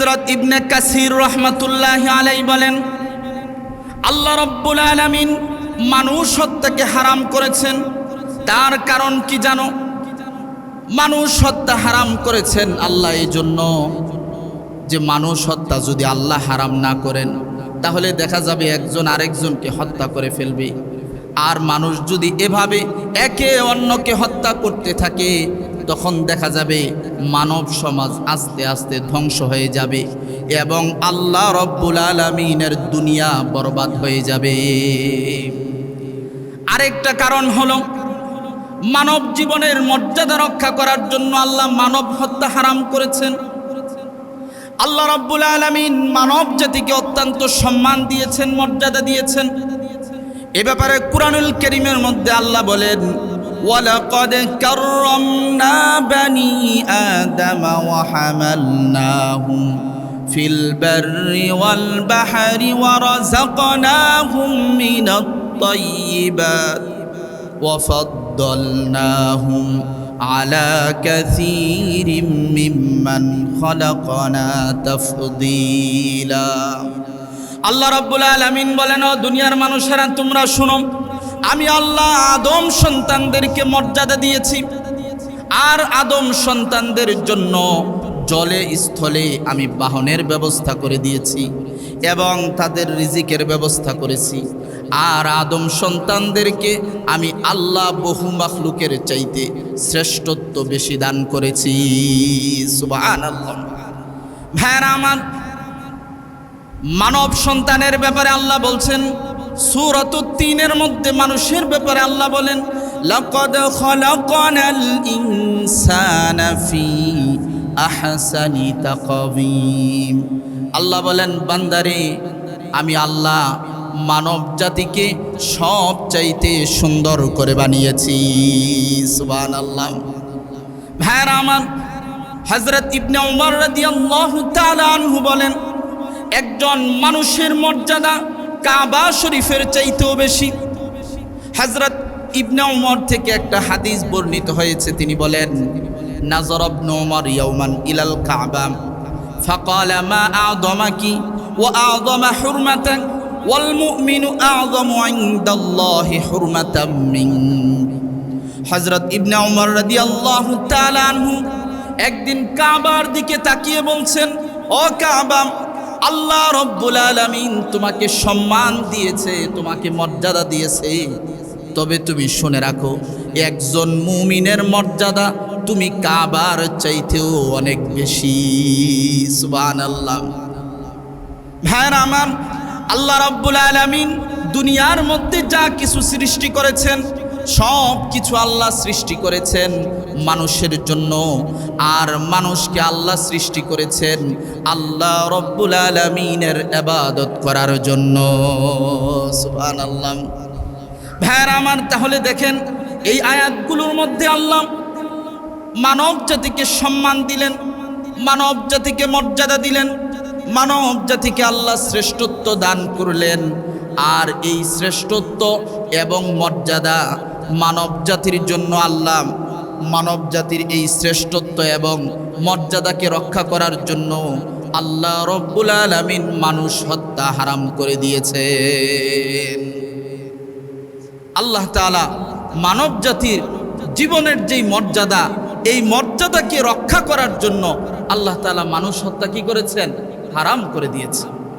হজরত ইবনে কাসির রহমতুল্লাহ আলাই বলেন, আল্লাহ রব্বুল আলমিন মানুষ হত্যাকে হারাম করেছেন। তার কারণ কি জানো? মানুষ হত্যা হারাম করেছেন আল্লাহ এই জন্য। যে মানুষ হত্যা যদি আল্লাহ হারাম না করেন, তাহলে দেখা যাবে একজন আরেকজনকে হত্যা করে ফেলবে। আর মানুষ যদি এভাবে একে অন্যকে হত্যা করতে থাকে তখন দেখা যাবে মানব সমাজ আস্তে আস্তে ধ্বংস হয়ে যাবে এবং আল্লাহ রব্বুল আলমিনের দুনিয়া বরবাদ হয়ে যাবে। আরেকটা কারণ হলো মানব জীবনের মর্যাদা রক্ষা করার জন্য আল্লাহ মানব হত্যা হারাম করেছেন। আল্লাহ রাব্বুল আলামিন মানব জাতিকে অত্যন্ত সম্মান দিয়েছেন, মর্যাদা দিয়েছেন। এ ব্যাপারে কুরআনুল করিমের মধ্যে আল্লাহ বলেন ওয়ালাকাদ কাররামনা বানি আদম ওয়া হামালনাহুম ফিল বাররি ওয়াল বাহরি ওয়া রাযাকনাহুম মিনাত তাইয়্যিবাত وفضلناهم على كثير ممن خلقنا تفضيلا আল্লাহ রাব্বুল আলামিন বলেন ও দুনিয়ার মানুষেরা তোমরা শুনো আমি আল্লাহ আদম সন্তানদেরকে মর্যাদা দিয়েছি। আর আদম সন্তানদের জন্য জলে স্থলে আমি বাহনের ব্যবস্থা করে দিয়েছি এবং তাদের রিজিকের ব্যবস্থা করেছি। আর আদম সন্তানদেরকে আমি আল্লাহ বহু মাখলুকের চাইতে শ্রেষ্ঠত্ব বেশি দান করেছি। ভাইরা আমার মানব সন্তানের ব্যাপারে আল্লাহ বলছেন সুরত তিনের মধ্যে মানুষের ব্যাপারে আল্লাহ বলেন, লাকাদ খলাকনাল ইনসানা ফি আহসানি তাকবীম আল্লাহ বলেন, বান্দারে, আমি আল্লাহ মানব জাতিকে সব চাইতে সুন্দর করে বানিয়েছি। সুবহানাল্লাহ। ভাইরা আমার, হযরত ইবনে উমর রাদিয়াল্লাহু তাআলা আনহু বলেন, একজন মানুষের মর্যাদা কাবা শরীফের চাইতেও বেশি হজরত ইবনে উমর থেকে একটা হাদিস বর্ণিত হয়েছে তিনি বলেন নাজর ইবনে উমর ইয়াউমান ইলাল কাবা فقال ما أعظمك وأعظم حرمة والمؤمن أعظم عند الله حرمة منك হজরত ইবনে উমর রাদিয়াল্লাহু তাআলা আনহু একদিন কাবার দিকে তাকিয়ে বলছেন ও কাবা আল্লাহ রব্বুল আলমিন তোমাকে সম্মান দিয়েছে, তোমাকে মর্যাদা দিয়েছে। তবে তুমি শুনে রাখো, একজন মুমিনের মর্যাদা তুমি কাবার চাইতেও অনেক বেশি। সুবান আল্লাহ ভাইয়ের আমার, আল্লাহ রব্বুল আলমিন দুনিয়ার মধ্যে যা কিছু সৃষ্টি করেছেন সব কিছু আল্লাহ সৃষ্টি করেছেন মানুষের জন্য। আর মানুষকে আল্লাহ সৃষ্টি করেছেন আল্লাহ রব্বুল আলমিনের এবাদত করার জন্য। সুবান আল্লাহ ভাইয়ের আমার, তাহলে দেখেন এই আয়াতগুলোর মধ্যে আল্লাহ মানব জাতিকে সম্মান দিলেন মানব জাতিকে মর্যাদা দিলেন মানব জাতিকে আল্লাহ শ্রেষ্ঠত্ব দান করলেন। আর এই শ্রেষ্ঠত্ব এবং মর্যাদা মানব জাতির জন্য আল্লাহ মানব জাতির এই শ্রেষ্ঠত্ব এবং মর্যাদাকে রক্ষা করার জন্য আল্লাহ রব্বুল আলমিন মানুষ হত্যা হারাম করে দিয়েছেন। আল্লাহ তালা মানব জাতির জীবনের যেই মর্যাদা, এই মর্যাদাকে রক্ষা করার জন্য আল্লাহ তালা মানুষ হত্যা কি করেছেন? হারাম করে দিয়েছে